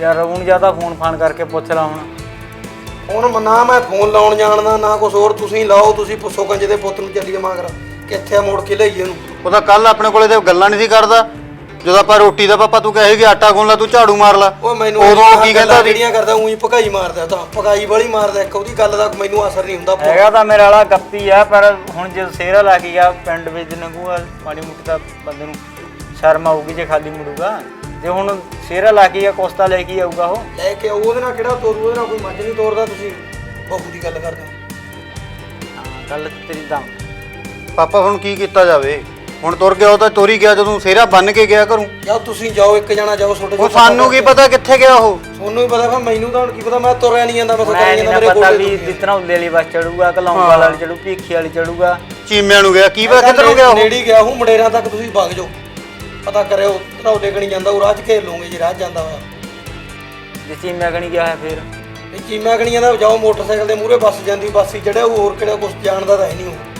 ਯਾਰ ਹੁਣ ਜ਼ਿਆਦਾ ਫੋਨ ਫਾਨ ਕਰਕੇ ਪੁੱਛ ਲਾ ਹੁਣ। ਹੁਣ ਨਾ ਮੈਂ ਫੋਨ ਲਾਉਣ ਜਾਣਦਾ ਨਾ ਕੁਝ ਹੋਰ। ਤੁਸੀਂ ਲਾਓ ਤੁਸੀਂ ਪੁੱਛੋ ਕੰਜੇ ਦੇ ਪੁੱਤ ਨੂੰ ਚੱਲੀਏ ਮਗਰ। ਕਿੱਥੇ ਆ ਮੋੜ ਕੇ ਲਈਏ ਉਹਨੂੰ। ਉਹਦਾ ਕੱਲ ਆਪਣੇ ਕੋਲੇ ਤੇ ਗੱਲਾਂ ਨਹੀਂ ਸੀ ਕਰਦਾ। ਜਦੋਂ ਆਪਾਂ ਰੋਟੀ ਦਾ ਪਾਪਾ ਤੂੰ ਕਹੇ ਕਿ ਆਟਾ ਗੁੰਨ ਲਾ ਤੂੰ ਝਾੜੂ ਮਾਰ ਲਾ। ਉਹ ਮੈਨੂੰ ਉਦੋਂ ਕੀ ਗੱਲਾਂ ਕਹਿੰਦਾ ਸੀ? ਜਿਹੜੀਆਂ ਕਰਦਾ ਉਹੀ ਭਕਾਈ ਮਾਰਦਾ ਤਾਂ ਭਕਾਈ ਵਾਲੀ ਮਾਰਦਾ ਇੱਕ ਉਹਦੀ ਗੱਲ ਦਾ ਮੈਨੂੰ ਅਸਰ ਨਹੀਂ ਹੁੰਦਾ ਹੈਗਾ ਤਾਂ ਮੇਰੇ ਵਾਲਾ ਗੱਪੀ ਆ ਪਰ ਹੁਣ ਜੇ ਸੇਰਾ ਲਾ ਕੇ ਗਿਆ ਪਿੰਡ ਵਿੱਚ ਨੰਗੂਆ ਮਾੜੀ ਮੁੱਟੀ ਤਾਂ ਬੰਦੇ ਨੂੰ ਸ਼ਰਮ ਆਊਗੀ ਜੇ ਖਾਲੀ ਮੁੜੂਗਾ। ਜੇ ਹੁਣ ਸੇਰਾ ਲਾ ਕੇ ਗਿਆ ਕੋਸਤਾ ਲੈ ਕੇ ਆਊਗਾ ਉਹ। ਲੈ ਕੇ ਆਓ, ਉਹਦੇ ਨਾਲ ਕਿਹੜਾ ਤੋਰੂ ਉਹਦੇ ਨਾਲ ਕੋਈ ਮੱਝ ਨਹੀਂ ਤੋਰਦਾ ਤੁਸੀਂ। ਬਹੂ ਦੀ ਗੱਲ ਕਰਦੇ ਹੋ। ਹਾਂ ਗੱਲ ਤੇਰੀ ਦਮ ਪਾਪਾ ਹੁਣ ਕੀ ਕੀਤਾ ਜਾਵੇ? ਹੁਣ ਤੁਰ ਗਿਆ ਉਹ ਤਾਂ ਤੁਰ ਹੀ ਗਿਆ ਜਦੋਂ ਸੇਰਾ ਬੰਨ ਕੇ ਗਿਆ ਘਰੋਂ। ਜਾਂ ਤੁਸੀਂ ਜਾਓ ਇੱਕ ਜਣਾ ਜਾਓ ਛੋਟੇ ਉਹ ਸਾਨੂੰ ਕੀ ਪਤਾ ਕਿੱਥੇ ਗਿਆ ਉਹ? ਤੁਹਾਨੂੰ ਵੀ ਪਤਾ ਫਿਰ ਮੈਨੂੰ ਤਾਂ ਹੁਣ ਕੀ ਪਤਾ ਮੈਂ ਤੁਰਿਆ ਨਹੀਂ ਜਾਂਦਾ ਮੈਂ ਮੈਂ ਤੁਰਿਆ ਨਹੀਂ ਜਾਂਦਾ ਨਾ ਮੇਰੇ ਪਤਾ ਗੋਡੇ ਵੀ ਦੁਖਦੇ ਆ। ਜਿਤਨਾ ਉੱਲੇ ਵਾਲੀ ਬੱਸ ਚੜੂਗਾ ਕਲੌਂਗਾਲ ਵਾਲੀ ਚੜੂ ਭੀਖੀ ਵਾਲੀ ਚੜੂਗਾ। ਚੀਮਿਆਂ ਨੂੰ ਗਿਆ ਕੀ ਪਤਾ ਕਿੱਧਰੋਂ ਗਿਆ ਉਹ? ਨੇੜੇ ਹੀ ਗਿਆ ਹੂੰ ਮੜੇਰਾਂ ਤੱਕ ਤੁਸੀਂ ਵਗ ਜਾਓ। ਪਤਾ ਕਰਿਓ ਧਰੌਲੇ ਕਣੀ ਜਾਂਦਾ ਉਹ ਰਾਹ 'ਚ ਘੇਰ ਲਓਗੇ ਜੇ ਰਾਹ 'ਚ ਜਾਂਦਾ ਹੋਇਆ। ਜੇ ਚੀਮਿਆ ਕਣੀ ਗਿਆ ਹੈ ਫੇਰ? ਇਹ ਚੀਮਾ ਕਣੀਆਂ ਦਾ ਜਾਓ ਮੋਟਰਸਾਈਕਲ ਦੇ ਮੂਹਰੇ ਬੱਸ ਜਾਂਦੀ ਬੱਸ ਹੀ ਚੜਿਆ ਉਹ ਹੋਰ ਕਿਹੜਾ ਕੁਝ ਜਾਣਦਾ ਤਾਂ ਹੈ ਨਹੀਂ ਉਹ।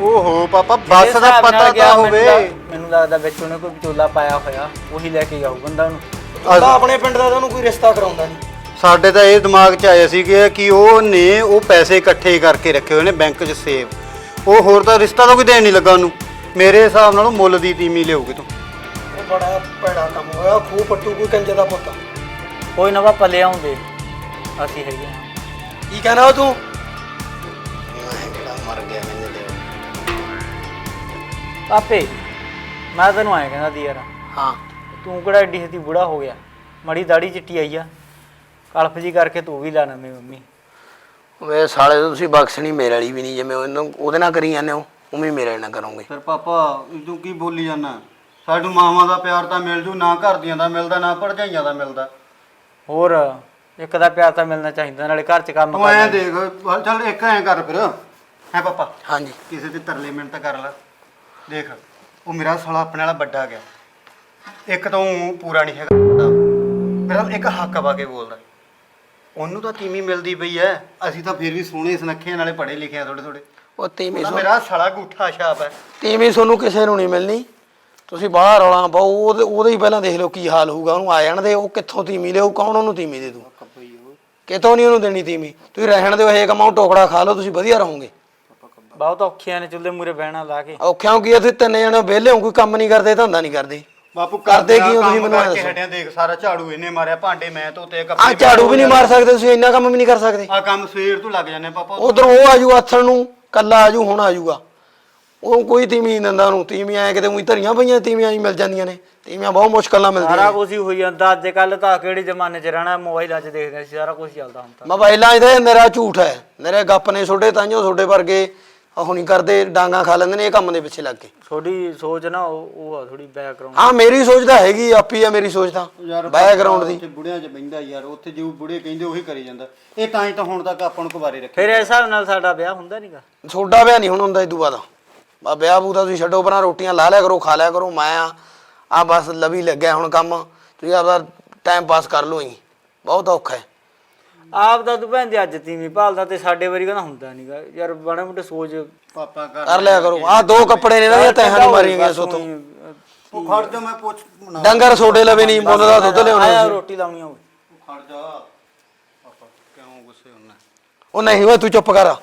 ਓਹੋ ਪਾਪਾ ਬੱਸ ਦਾ ਪਤਾ ਗਿਆ ਤਾਂ ਹੋਵੇ? ਮੈਨੂੰ ਲੱਗਦਾ ਵਿੱਚ ਉਹਨੇ ਕੋਈ ਵਿਚੋਲਾ ਪਾਇਆ ਹੋਇਆ ਉਹੀ ਲੈ ਕੇ ਜਾਊ ਬੰਦਾ ਉਹਨੂੰ। ਉਹਦਾ ਆਪਣੇ ਪਿੰਡ ਦਾ ਤਾਂ ਉਹਨੂੰ ਕੋਈ ਰਿਸ਼ਤਾ ਕਰਾਉਂਦਾ ਨਹੀਂ। ਸਾਡੇ ਤਾਂ ਇਹ ਦਿਮਾਗ 'ਚ ਆਇਆ ਸੀ ਕਿ ਕਿ ਉਹ ਨੇ ਉਹ ਪੈਸੇ ਇਕੱਠੇ ਕਰਕੇ ਰੱਖੇ ਹੋਏ ਨੇ ਬੈਂਕ 'ਚ ਸੇਵ। ਉਹ ਹੋਰ ਤਾਂ ਰਿਸ਼ਤਾ ਤਾਂ ਕੋਈ ਦੇਣ ਨਹੀਂ ਲੱਗਾ ਉਹਨੂੰ। ਮੇਰੇ ਹਿਸਾਬ ਨਾਲ ਉਹ ਮੁੱਲ ਦੀ ਤੀਮੀ ਲਿਆਉਗੀ ਤੂੰ। ਉਹ ਬੜਾ ਭੈੜਾ ਕੰਮ ਹੋਇਆ ਖੂਹ ਪੱਟੂ ਕੋਈ ਕੰਜੇ ਦਾ ਪੁੱਤ। ਕੋਈ ਨਾ ਪਾਪਾ ਲੈ ਆਉਂਦੇ ਅਸੀਂ ਹੈਗੇ ਹਾਂ। ਕੀ ਕਹਿਣਾ ਉਹ ਤੂੰ? ਮਰ ਗਿਆ। ਪਾਪੇ ਮੈਂ ਤੈਨੂੰ ਆਇਆ ਕਹਿੰਦਾ ਦੀ ਯਾਰ ਹਾਂ। ਤੂੰ ਕਿਹੜਾ ਏਡੀ ਛੇਤੀ ਬੁੜਾ ਹੋ ਗਿਆ? ਮੜੀ ਦਾੜੀ ਚਿੱਟੀ ਆਈ ਆ। ਕਲਫ ਜੀ ਕਰਕੇ ਤੂੰ ਵੀ ਲਾ ਨਵੇਂ ਮੰਮੀ। ਵੇ ਸਾਲੇ ਤੋਂ ਤੁਸੀਂ ਬਖਸ਼ਣੀ ਮੇਰੇ ਵਾਲੀ ਵੀ ਨਹੀਂ ਜਿਵੇਂ ਉਹਨੂੰ ਉਹਦੇ ਨਾਲ ਕਰੀ ਜਾਂਦੇ ਹੋ ਉਵੇਂ ਮੇਰੇ ਨਾਲ ਕਰੋਗੇ। ਫਿਰ ਪਾਪਾ ਤੂੰ ਕੀ ਬੋਲੀ ਜਾਂਦਾ? ਸਾਨੂੰ ਮਾਵਾਂ ਦਾ ਪਿਆਰ ਤਾਂ ਮਿਲ ਜੂ ਨਾ ਘਰ ਦੀਆਂ ਦਾ ਮਿਲਦਾ ਨਾ ਭਰਜਾਈਆਂ ਦਾ ਮਿਲਦਾ। ਹੋਰ ਇੱਕ ਦਾ ਪਿਆਰ ਤਾਂ ਮਿਲਣਾ ਚਾਹੀਦਾ ਨਾਲੇ ਘਰ 'ਚ ਕੰਮ ਤੂੰ ਐਂ ਦੇਖ ਚੱਲ ਇੱਕ ਐਂ ਕਰ ਫਿਰ। ਹੈ ਪਾਪਾ? ਹਾਂਜੀ। ਕਿਸੇ ਤੇ ਤਰਲੇ ਮਿੰਟ ਕਰ ਲੈ। ਦੇਖ ਉਹ ਮੇਰਾ ਸਾਲਾ ਆਪਣੇ ਵਾਲਾ ਵੱਡਾ ਗਿਆ। ਇੱਕ ਤਾਂ ਊਂ ਪੂਰਾ ਨਹੀਂ ਹੈਗਾ। ਮੇਰਾ ਇੱਕ ਹੱਕ ਵਾ ਕੇ ਬੋਲਦਾ। ਉਹਨੂੰ ਤਾਂ ਤੀਵੀਂ ਮਿਲਦੀ ਪਈ ਐ। ਅਸੀਂ ਤਾਂ ਫਿਰ ਵੀ ਸੋਹਣੇ ਸੁਨੱਖੇ ਨਾਲੇ ਪੜ੍ਹੇ ਲਿਖੇ ਆ ਥੋੜੇ ਥੋੜੇ ਉਹ ਤੀਵੀਂ ਸੋ ਮੇਰਾ ਸਾਲਾ ਗੂਠਾ ਛਾਪ ਹੈ ਤੀਵੀਂ ਤੁਹਾਨੂੰ ਕਿਸੇ ਨੂੰ ਨਹੀਂ ਮਿਲਣੀ। ਤੁਸੀਂ ਬਾਹਰ ਰੌਲਾ ਪਾਓ ਉਹਦੇ ਉਹਦੇ ਹੀ ਪਹਿਲਾਂ ਦੇਖ ਲਓ ਕੀ ਹਾਲ ਹੋਊਗਾ। ਉਹਨੂੰ ਆ ਜਾਣ ਦੇ ਉਹ ਕਿੱਥੋਂ ਤੀਵੀਂ ਲਿਆਊ ਕੌਣ ਉਹਨੂੰ ਤੀਵੀਂ ਦੇ ਦੂ? ਕਿਤੋਂ ਨਹੀਂ ਉਹਨੂੰ ਦੇਣੀ ਤੀਵੀਂ। ਤੁਸੀਂ ਰਹਿਣ ਦਿਓ ਇਹ ਕਮਾਓ ਟੋਕੜਾ ਖਾ ਲਓ ਤੁਸੀਂ ਵਧੀਆ ਰਹੋਗੇ। ਬਹੁਤ ਔਖੀਆਂ ਨੇ ਚੁੱਲ੍ਹੇ ਮੂਰੇ ਬਹਿਣਾ ਲਾ ਕੇ। ਔਖਿਆਂ ਕੀ ਆ, ਤੁਸੀਂ ਤਿੰਨ ਜਣੇ ਵਿਹਲੇ ਹੋ ਕੋਈ ਕੰਮ ਨਹੀਂ ਕਰਦੇ ਧੰਦਾ ਨਹੀਂ ਕਰਦੇ। ਬਾਪੂ ਕਰਦੇ ਕੀ ਹੋ ਤੁਸੀਂ ਮੈਨੂੰ ਐਂ ਦੱਸੋ। ਹਟਿਆ ਦੇਖ ਸਾਰਾ ਝਾੜੂ ਇਹਨੇ ਮਾਰਿਆ ਭਾਂਡੇ ਮੈਂ ਧੋਤੇ ਆ ਕੱਪੜੇ ਝਾੜੂ ਵੀ ਨਹੀਂ ਮਾਰ ਸਕਦੇ ਤੁਸੀਂ ਇੰਨਾ ਕੰਮ ਵੀ ਨਹੀਂ ਕਰ ਸਕਦੇ। ਆ ਕੰਮ ਸਵੇਰ ਤੋਂ ਲੱਗ ਜਾਂਦੇ ਪਾਪਾ। ਉਧਰੋਂ ਉਹ ਆਜੂ ਆਥਣ ਨੂੰ ਕੱਲਾ ਆਜੂ ਹੁਣ ਆਜੂਗਾ। ਉਹ ਕੋਈ ਤੀਵੀਂ ਨਹੀਂ ਦਿੰਦਾ ਉਹਨੂੰ ਤੀਵੀਂ ਐ ਕਿਤੇ ਉਹੀ ਧਰੀਆਂ ਪਈਆਂ ਤੀਵੀਆਂ ਹੀ ਮਿਲ ਜਾਂਦੀਆਂ ਨੇ। ਤੀਵੀਆਂ ਬਹੁਤ ਮੁਸ਼ਕਲ ਨਾਲ ਸਾਰਾ ਮਿਲਦੀਆਂ ਕੁਝ ਹੀ ਹੋਈ ਜਾਂਦਾ ਅੱਜ ਕੱਲ ਤਾਂ ਕਿਹੜੇ ਜ਼ਮਾਨੇ 'ਚ ਰਹਿਣਾ ਮੋਬਾਈਲਾਂ 'ਚ ਦੇਖਦੇ ਸੀ ਸਾਰਾ ਕੁਝ ਚੱਲਦਾ ਹੁਣ ਤਾਂ। ਮੋਬਾਈਲਾਂ 'ਤੇ ਮੇਰਾ ਝੂਠ ਹੈ ਮੇਰੇ ਗੱਪ ਨੇ ਛੋਡੇ ਤਾਈਓ ਛੋਡੇ ਵਰਗੇ। ਉਹ ਨਹੀਂ ਕਰਦੇ ਡਾਂਗਾ ਖਾ ਲੈਂਦੇ ਨੇ ਇਹ ਕੰਮ ਦੇ ਪਿੱਛੇ ਲੱਗ ਕੇ ਥੋੜੀ ਸੋਚ ਨਾ ਉਹ ਉਹ ਆ ਥੋੜੀ ਬੈਕਗ੍ਰਾਉਂਡ ਹਾਂ ਮੇਰੀ ਸੋਚ ਤਾਂ ਹੈਗੀ ਆਪੀ ਆ ਮੇਰੀ ਸੋਚ ਤਾਂ ਬੈਕਗ੍ਰਾਉਂਡ ਦੀ। ਉੱਥੇ ਬੁੜਿਆਂ 'ਚ ਬੈਂਦਾ ਯਾਰ ਉੱਥੇ ਜੋ ਬੁੜੇ ਕਹਿੰਦੇ ਉਹੀ ਕਰੀ ਜਾਂਦਾ। ਇਹ ਤਾਂ ਹੀ ਤਾਂ ਹੁਣ ਤੱਕ ਆਪਾਂ ਨੂੰ ਕੁਵਾਰੇ ਰੱਖੇ। ਫਿਰ ਇਸ ਹਿਸਾਬ ਨਾਲ ਸਾਡਾ ਵਿਆਹ ਹੁੰਦਾ ਨਹੀਂਗਾ ਛੋਡਾ ਵਿਆਹ ਨਹੀਂ ਹੁਣ ਹੁੰਦਾ ਇਦੂ ਬਾਅਦ। ਬਾ ਵਿਆਹ ਬੂਦਾ ਤੁਸੀਂ ਛੱਡੋ ਪਰਾਂ ਰੋਟੀਆਂ ਲਾ ਲਿਆ ਕਰੋ ਖਾ ਲਿਆ ਕਰੋ ਮੈਂ ਆ ਆ ਬਸ ਲਵੀ ਲੱਗਿਆ ਹੁਣ ਕੰਮ। ਤੁਸੀਂ ਆਪਦਾ ਟਾਈਮ ਪਾਸ ਕਰ ਲਓ ਹੀ। ਬਹੁਤ ਔਖਾ ਹੈ। ਆਪ ਦਾ ਤੂੰ ਭੈਣ ਦੀ ਅੱਜ ਤੀਵੀਂ ਭਾਲਦਾ ਤੇ ਸਾਡੇ ਵਾਰੀ ਕਹਿੰਦਾ ਹੁੰਦਾ ਨਹੀਂਗਾ ਯਾਰ ਬੜਾ ਮੋਟੇ ਸੋਚ। ਪਾਪਾ ਕਰ ਲਿਆ ਕਰੋ। ਆ ਦੋ ਕੱਪੜੇ ਨੇ ਨਾ ਇਹ ਤੈਹਾਂ ਨਹੀਂ ਮਾਰੀਆਂ ਸੋਤੋਂ। ਉਹ ਖੜ ਜਾ ਮੈਂ ਪੁੱਛ ਨਾ ਡੰਗਰ ਛੋਡੇ ਲਵੇ ਨਹੀਂ ਮੁੱਲ ਦਾ ਦੁੱਧ ਲਿਆਉਣਾ ਆਇਆ ਸੀ। ਰੋਟੀ ਲਾਉਣੀ ਹੋਵੇ ਖੜ ਜਾ। ਪਾਪਾ ਕਿਉਂ ਗੁੱਸੇ ਹੁੰਨਾ ਉਹ ਨਹੀਂ ਓਏ ਤੂੰ ਚੁੱਪ ਕਰ।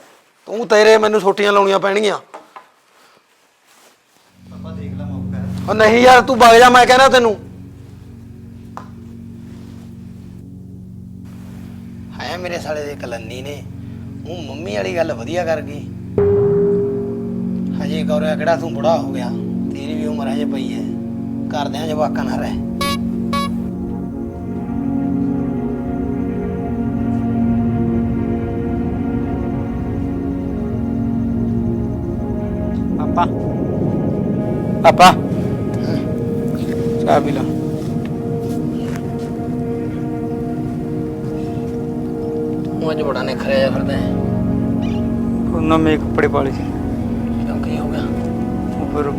ਤੂੰ ਤੇਰੇ ਮੈਨੂੰ ਛੋਟੀਆਂ ਲਾਉਣੀਆਂ ਪੈਣਗੀਆਂ। ਪਾਪਾ ਦੇਖ ਲੈ ਮੌਕਾ। ਉਹ ਨਹੀਂ ਯਾਰ ਤੂੰ ਵਗ ਜਾ ਮੈਂ ਕਹਿਣਾ ਤੈਨੂੰ। ਹੈ ਮੇਰੇ ਸਾਲੇ ਦੇ ਕਲੰਨੀ ਨੇ? ਉਹ ਮੰਮੀ ਵਾਲੀ ਗੱਲ ਵਧੀਆ ਕਰ ਗਈ। ਹਜੇ ਗੌਰਿਆ ਕਿਹੜਾ ਤੂੰ ਬੁੜਾ ਹੋ ਗਿਆ? ਤੇਰੀ ਵੀ ਉਮਰ ਹਜੇ ਪਈ ਹੈ ਕਰਦਿਆਂ ਜਵਾਕਾਂ ਨਾਲ ਰਹਿ। ਪਾਪਾ। ਪਾਪਾ। ਚਾਹ ਪੀ ਉਹ ਅੱਜ ਬੜਾ ਨੇ ਖਰਿਆ ਫਿਰਦਾ ਹੈ। ਉਹ ਨਵੇਂ ਕੱਪੜੇ ਪਾਲੇ ਸੀ। ਕਿਉਂ ਕੀ ਹੋ ਗਿਆ? ਉਹ ਫਿਰ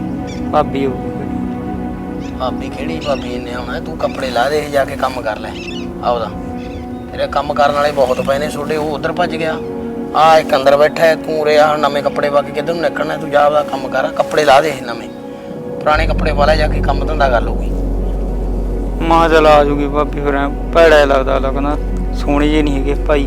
ਭਾਬੀ ਹੋ ਗਈ। ਭਾਬੀ ਕਿਹੜੀ ਭਾਬੀ? ਨੇ ਆਉਣਾ ਤੂੰ ਕੱਪੜੇ ਲਾ ਦੇ ਜਾ ਕੇ ਕੰਮ ਕਰ ਲੈ। ਆਪਦਾ ਤੇਰੇ ਕੰਮ ਕਰਨ ਵਾਲੇ ਬਹੁਤ ਪਏ ਨੇ ਛੋਡੇ ਉਹ ਉਧਰ ਭੱਜ ਗਿਆ। ਆ ਇੱਕ ਅੰਦਰ ਬੈਠਾ ਹੈ ਤੂੰ ਰੇ ਆ ਨਵੇਂ ਕੱਪੜੇ ਪਾ ਕੇ ਕਿੱਧਰ ਨੂੰ ਨਿਕਲਣਾ ਤੂੰ ਜਾ ਆਪਦਾ ਕੰਮ ਕਰ ਕੱਪੜੇ ਲਾ ਦੇ ਨਵੇਂ। ਪੁਰਾਣੇ ਕੱਪੜੇ ਪਾ ਲੈ ਜਾ ਕੇ ਕੰਮ ਧੰਦਾ ਕਰ ਲਊਗੀ। ਮਾਂ ਚਲ ਆ ਜੂਗੀ ਭਾਬੀ ਫਿਰ ਐਂ ਭੈੜਾ ਜਿਹਾ ਲੱਗਦਾ ਲੱਗਣਾ ਸੋਹਣੀ ਜੀ ਨਹੀਂ ਹੈਗੇ ਭਾਈ।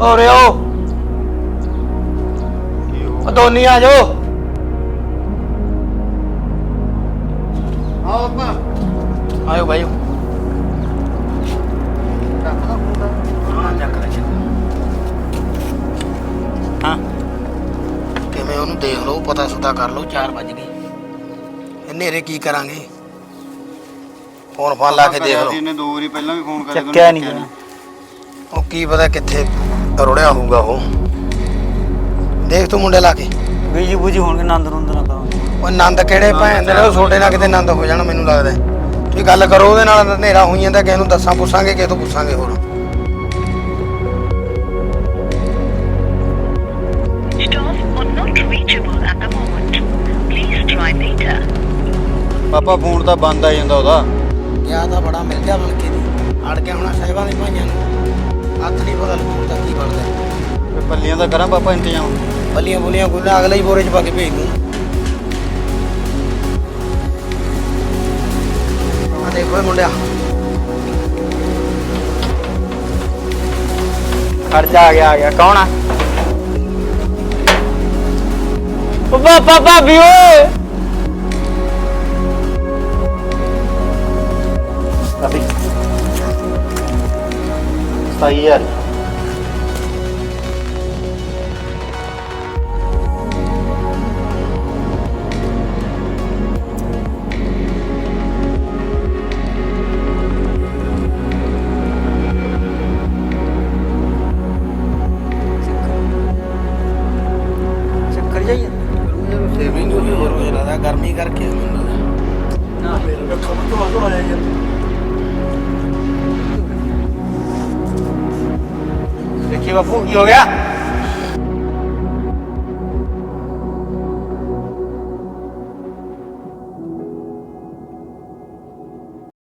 ਓ ਰਿਓ ਉਹ ਦੋਨੀ ਆ ਜਾਓ। ਹਾਂ ਪਾਪਾ ਆਇਓ ਬਾਈਓ ਰੱਖਦਾ ਫੋਨ ਹਾਂ ਚੱਕ ਲੈ ਚੱਕ ਹਾਂ। ਕਿਵੇਂ ਉਹਨੂੰ ਦੇਖ ਲਓ ਪਤਾ ਸੁਤਾ ਕਰ ਲਓ 4 ਵਜ ਗਏ। ਹਨੇਰੇ ਕੀ ਕਰਾਂਗੇ? ਫੋਨ ਫਾਨ ਲਾ ਕੇ ਦੇਖ ਲਓ। ਇਹਨੇ ਦੋ ਵਾਰੀ ਪਹਿਲਾਂ ਵੀ ਫੋਨ ਕਰਿਆ ਚੱਕਿਆ ਨਹੀਂ ਗਿਆ ਉਹ ਕੀ ਪਤਾ ਕਿੱਥੇ ਰੁੜਿਆ ਹੋਊਗਾ ਉਹ। ਦੇਖ ਤੂੰ ਮੁੰਡੇ ਲਾ ਕੇ। ਬੀਜੀ ਬੂਜੀ ਹੋਣਗੇ ਨੰਦ ਨੁੰਦ ਨਾ ਕਰਾਂ ਉਹ ਨੰਦ ਕਿਹੜੇ ਭੈਣ ਦੇ ਨੇ? ਛੋਟੇ ਨਾਲ ਕਿਤੇ ਨੰਦ ਹੋ ਜਾਣ ਮੈਨੂੰ ਲੱਗਦਾ ਹੈ। ਤੁਸੀਂ ਗੱਲ ਕਰੋ ਉਹਦੇ ਨਾਲ ਹਨੇਰਾ ਹੋਈ ਜਾਂਦਾ ਕਿਸੇ ਨੂੰ ਦੱਸਾਂ ਪੁੱਛਾਂਗੇ ਕਿਸੇ ਤੋਂ ਪੁੱਛਾਂਗੇ ਹੋਰ। Staff are not reachable at the moment. Please try later. ਪਾਪਾ ਫੋਨ ਤਾਂ ਬੰਦ ਆ ਜਾਂਦਾ ਉਹਦਾ। ਵਿਆਹ ਤਾਂ ਬੜਾ ਮਿਲ ਗਿਆ ਬਲਕੇ ਦੀ। ਅੜ ਕੇ ਹੁਣ ਸਾਹਿਬਾਂ ਦੇ ਭਾਈਆਂ ਨੂੰ। ਹੱਥ ਨਹੀਂ ਪਤਾ ਲੱਗੂ ਤਾਂ ਕੀ ਬਣਦਾ। ਪੱਲੀਆਂ ਦਾ ਕਰਾਂ ਪਾਪਾ ਇੰਤਜ਼ਾਮ। ਬੱਲੀਆਂ ਬੁਲੀਆਂ ਕੋਈ ਨਾ ਅਗਲੇ ਹੀ ਬੋਰੇ 'ਚ ਪਾ ਕੇ ਭੇਜ ਦੂੰ। ਆ ਦੇਖੋ ਮੁੰਡਿਆ। ਖੜ ਜਾ ਆ ਗਿਆ ਆ ਗਿਆ। ਕੌਣ ਆ? ਪਾਪਾ ਭਾਬੀ ਓਏ! ਸਹੀ ਦੇਖੀ ਬਾਪੂ ਕੀ ਹੋ ਗਿਆ